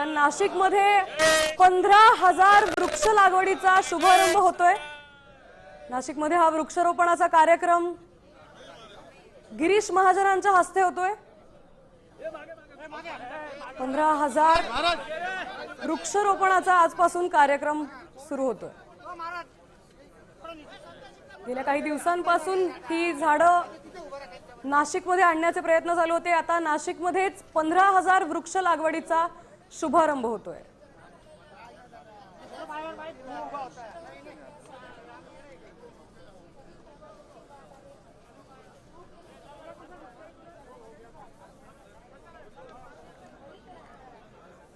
दरम्यान नाशिकमध्ये पंधरा हजार वृक्ष लागवडीचा शुभारंभ होतोय. नाशिकमध्ये हा वृक्षारोपणाचा कार्यक्रम गिरीश महाजनांच्या हस्ते होतोय. पंधरा हजार वृक्षारोपणाचा आजपासून कार्यक्रम सुरू होतोय. गेल्या काही दिवसांपासून ही झाडं नाशिकमध्ये आणण्याचे प्रयत्न चालू होते. आता नाशिकमध्येच पंधरा हजार वृक्ष लागवडीचा शुभारंभ होतोय.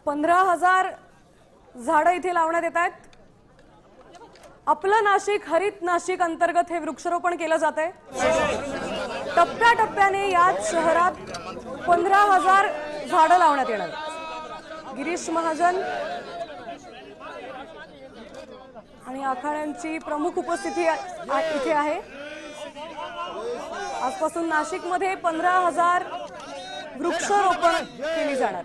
पंधरा हजार झाडं इथे लावण्यात येत आहेत. आपलं नाशिक हरित नाशिक अंतर्गत हे वृक्षारोपण केलं जात आहे. टप्प्याटप्प्याने याच शहरात पंधरा हजार झाडं लावण्यात येणार गिरीश महाजन आणि आखाड्यांची प्रमुख उपस्थिती इथे आहे. आजपासून नाशिकमध्ये पंधरा हजार वृक्षारोपण केली जाणार.